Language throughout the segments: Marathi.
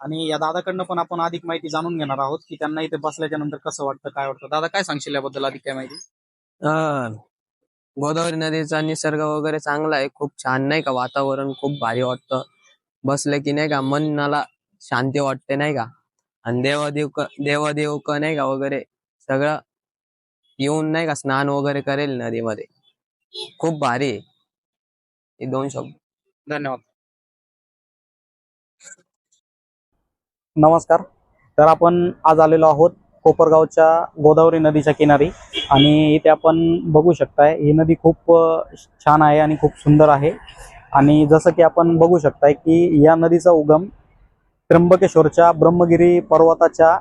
आणि या दादाकडनं पण आपण अधिक माहिती जाणून घेणार आहोत की त्यांना इथे बसल्याच्या नंतर कसं वाटतं काय वाटतं? दादा काय सांगशील याबद्दल अधिक काय माहिती. गोदावरी नदीचा निसर्ग वगैरे चांगला आहे. खूप छान नाही का? वातावरण खूप भारी वाटतं. बसले की नाही का? मनाला शांती वाटते नाही का? आणि देवादेव देवादेव नाही का वगैरे सगळं येऊन नाही का स्नान वगैरे करेल नदीमध्ये. खूप भारी आहे. हे दोन शब्द. धन्यवाद. नमस्कार. तर आपण आज आलेलो आहोत कोपरगावच्या गोदावरी नदीच्या किनारी आणि इथे आपण बघू शकताय ही नदी खूप छान आहे आणि खूप सुंदर आहे. आणि जसं की आपण बघू शकताय की या नदीचा उगम त्र्यंबकेश्वरच्या ब्रह्मगिरी पर्वताच्या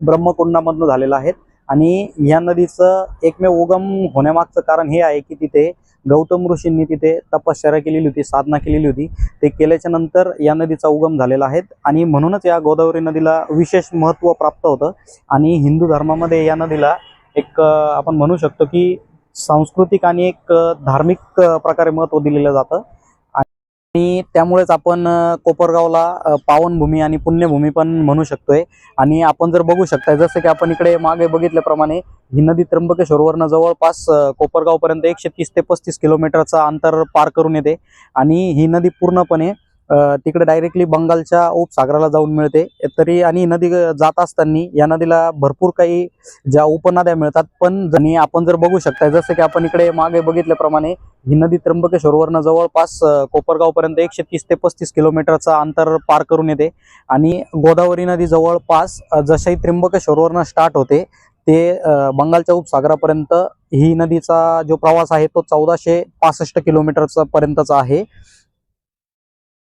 ब्रह्मकुंडामधनं झालेला आहे. आणि या नदीचं एकमेव उगम होण्यामागचं कारण हे आहे की तिथे गौतम ऋषींनी तिथे तपश्चर्या केलेली होती साधना केलेली होती. ते केल्याच्यानंतर या नदीचा उगम झालेला आहे आणि म्हणूनच या गोदावरी नदीला विशेष महत्त्व प्राप्त होतं. आणि हिंदू धर्मामध्ये या नदीला एक आपण म्हणू शकतो की सांस्कृतिक आणि एक धार्मिक प्रकारे महत्त्व दिलेलं जातं. आणि त्यामुळेच आपण कोपरगावला पावनभूमी आणि पुण्यभूमी पण म्हणू शकतोय. आणि आपण जर बघू शकताय जसं की आपण इकडे मागे बघितल्याप्रमाणे ही नदी त्र्यंबकेश्वरवरनं जवळपास कोपरगावपर्यंत एकशे तीस ते पस्तीस किलोमीटरचं अंतर पार करून येते. आणि ही नदी पूर्णपणे तिकडे डायरेक्टली बंगालच्या उपसागराला जाऊन मिळते. तरी आणि नदी जात असताना या नदीला भरपूर काही ज्या उपनद्या मिळतात पण आणि आपण जर बघू शकताय जसं की आपण इकडे मागे बघितल्याप्रमाणे ही नदी त्र्यंबकेश्वरवरनं जवळपास कोपरगावपर्यंत एकशे तीस ते पस्तीस किलोमीटरचं अंतर पार करून येते. आणि गोदावरी नदी जवळपास जशाही त्र्यंबकेश्वरवरनं स्टार्ट होते ते बंगालच्या उपसागरापर्यंत ही नदीचा जो प्रवास आहे तो चौदाशे पासष्ट किलोमीटरचा पर्यंतचा आहे.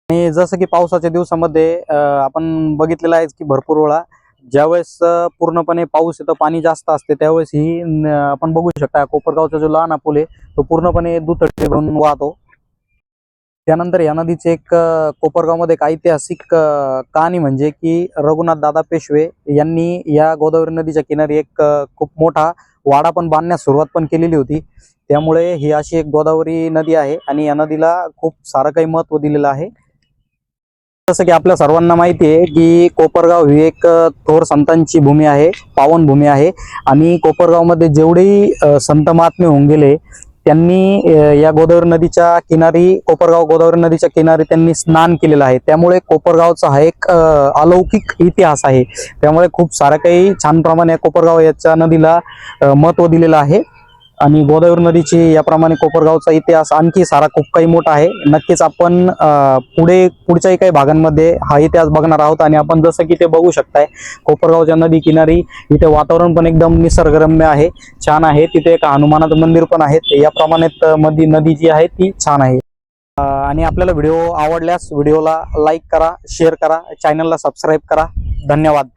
आणि जसं की पावसाच्या दिवसामध्ये आपण बघितलेलं आहे की भरपूर वेळा ज्यावेळेस पूर्णपणे पाऊस येतो पाणी जास्त असते त्यावेळेस ही आपण बघू शकता कोपरगावचा जो लहान पूल आहे तो पूर्णपणे दुथडी भरून वाहतो. त्यानंतर या नदीचे एक कोपरगावमध्ये एक ऐतिहासिक कहाणी म्हणजे की रघुनाथ दादा पेशवे यांनी या गोदावरी नदीच्या किनारी एक खूप मोठा वाडा पण बांधण्यास सुरुवात पण केलेली होती. त्यामुळे ही अशी एक गोदावरी नदी आहे आणि या नदीला खूप सारं काही महत्त्व दिलेलं आहे. जसं की आपल्या सर्वांना माहिती आहे की कोपरगाव ही एक थोर संतांची भूमी आहे पावन भूमी आहे. आणि कोपरगावमध्ये जेवढेही संत महात्मे होऊन गेले त्यांनी या गोदावरी नदीच्या किनारी कोपरगाव गोदावरी नदीच्या किनारी त्यांनी स्नान केलेलं आहे. त्यामुळे कोपरगावचा हा एक अलौकिक इतिहास आहे. त्यामुळे खूप सारं काही छान प्रमाणे कोपरगाव याच्या नदीला महत्त्व दिलेलं आहे. आणि गोदावरी नदीची याप्रमाणे कोपरगावचा इतिहास आणखी सारा खूप काही मोठा आहे. नक्कीच आपण पुढे पुढच्याही काही भागांमध्ये हा इतिहास बघणार आहोत आणि आपण जसं की ते बघू शकताय कोपरगावच्या नदी किनारी इथे वातावरण पण एकदम निसर्गरम्य आहे छान आहे. तिथे एक हनुमानाचं मंदिर पण आहे. याप्रमाणे मधी नदी जी आहे ती छान आहे. आणि आपल्याला व्हिडिओ आवडल्यास व्हिडिओला लाईक करा शेअर करा चॅनलला सबस्क्राईब करा. धन्यवाद.